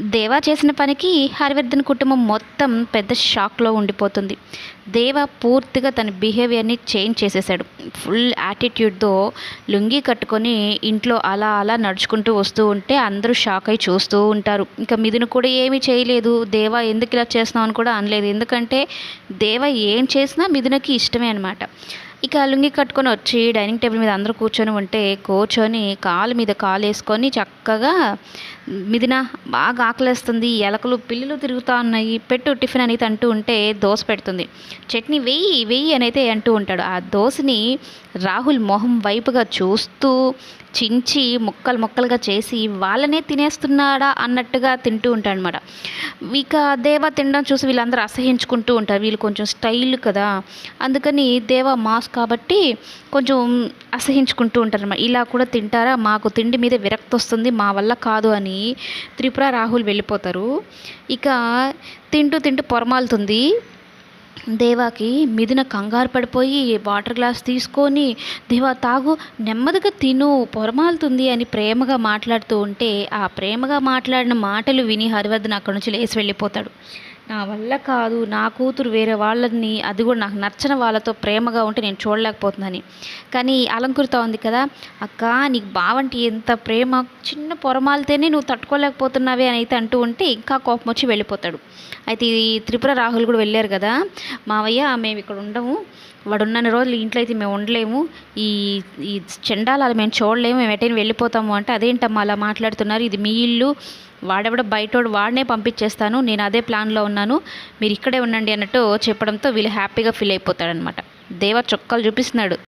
దేవా చేసిన పనికి హరివర్ధన్ కుటుంబం మొత్తం పెద్ద షాక్లో ఉండిపోతుంది. దేవా పూర్తిగా తన బిహేవియర్ని చేంజ్ చేసేసాడు ఫుల్ యాటిట్యూడ్తో లుంగీ కట్టుకొని ఇంట్లో అలా అలా నడుచుకుంటూ వస్తూ ఉంటే అందరూ షాక్ అయి చూస్తూ ఉంటారు. ఇంకా మిథును కూడా ఏమీ చేయలేదు. దేవా ఎందుకు ఇలా చేస్తున్నావు అని కూడా అనలేదు. ఎందుకంటే దేవా ఏం చేసినా మిథునకి ఇష్టమే అనమాట ఇక లుంగి కట్టుకొని వచ్చి డైనింగ్ టేబుల్ మీద అందరూ కూర్చొని ఉంటే కూర్చొని కాలు మీద కాలు వేసుకొని చక్కగా మిదిన బాగా ఆకలేస్తుంది ఎలకలు పిల్లులు తిరుగుతూ ఉన్నాయి పెట్టు టిఫిన్ అనేది అంటూ ఉంటే దోశ పెడుతుంది. చట్నీ వెయ్యి వెయ్యి అనైతే అంటూ ఉంటాడు. ఆ దోశని రాహుల్ మొహం వైపుగా చూస్తూ చించి ముక్కలు ముక్కలుగా చేసి వాళ్ళనే తినేస్తున్నాడా అన్నట్టుగా తింటూ ఉంటాడు అనమాట ఇక దేవ తినడం చూసి వీళ్ళందరూ అసహించుకుంటూ ఉంటారు. వీళ్ళు కొంచెం స్టైల్ కదా. అందుకని దేవ మాస్ కాబట్టి కొంచెం అసహించుకుంటూ ఉంటారు అనమాట ఇలా కూడా తింటారా? మాకు తిండి మీద విరక్తి వస్తుంది మా వల్ల కాదు అని త్రిపుర రాహుల్ వెళ్ళిపోతారు. ఇక తింటూ తింటూ పొరమాలుతుంది. దేవాకి మిదిన కంగారు పడిపోయి వాటర్ గ్లాస్ తీసుకొని దేవా తాగు నెమ్మదిగా తిను పొరమాలుతుంది అని ప్రేమగా మాట్లాడుతూ ఉంటే ఆ ప్రేమగా మాట్లాడిన మాటలు విని హరివర్ధన్ అక్కడి నుంచి లేచి వెళ్ళిపోతాడు. నా వల్ల కాదు నా కూతురు వేరే వాళ్ళని అది కూడా నాకు నచ్చని వాళ్ళతో ప్రేమగా ఉంటే నేను చూడలేకపోతున్నాను. కానీ అలంకృత ఉంది కదా అక్క నీకు బావంటే ఎంత ప్రేమ చిన్న పొరమాలతోనే నువ్వు తట్టుకోలేకపోతున్నావే అని అయితే అంటూ ఉంటే ఇంకా కోపం వచ్చి వెళ్ళిపోతాడు. అయితే ఈ త్రిపుర రాహుల్ కూడా వెళ్ళారు కదా మావయ్య మేము ఇక్కడ ఉండము. వాడు ఉన్న రోజులు ఇంట్లో అయితే మేము ఉండలేము. ఈ ఈ చెండాలు మేము చూడలేము. మేము ఎటైనా వెళ్ళిపోతాము అంటే అదేంటమ్మా అలా మాట్లాడుతున్నారు? ఇది మీ ఇల్లు. వాడెవడ బయటోడు వాడినే పంపించేస్తాను నేను అదే ప్లాన్లో ఉన్నాను మీరు ఇక్కడే ఉండండి అన్నట్టు చెప్పడంతో వీళ్ళు హ్యాపీగా ఫీల్ అయిపోతాడనమాట దేవ చొక్కాలు చూపిస్తున్నాడు.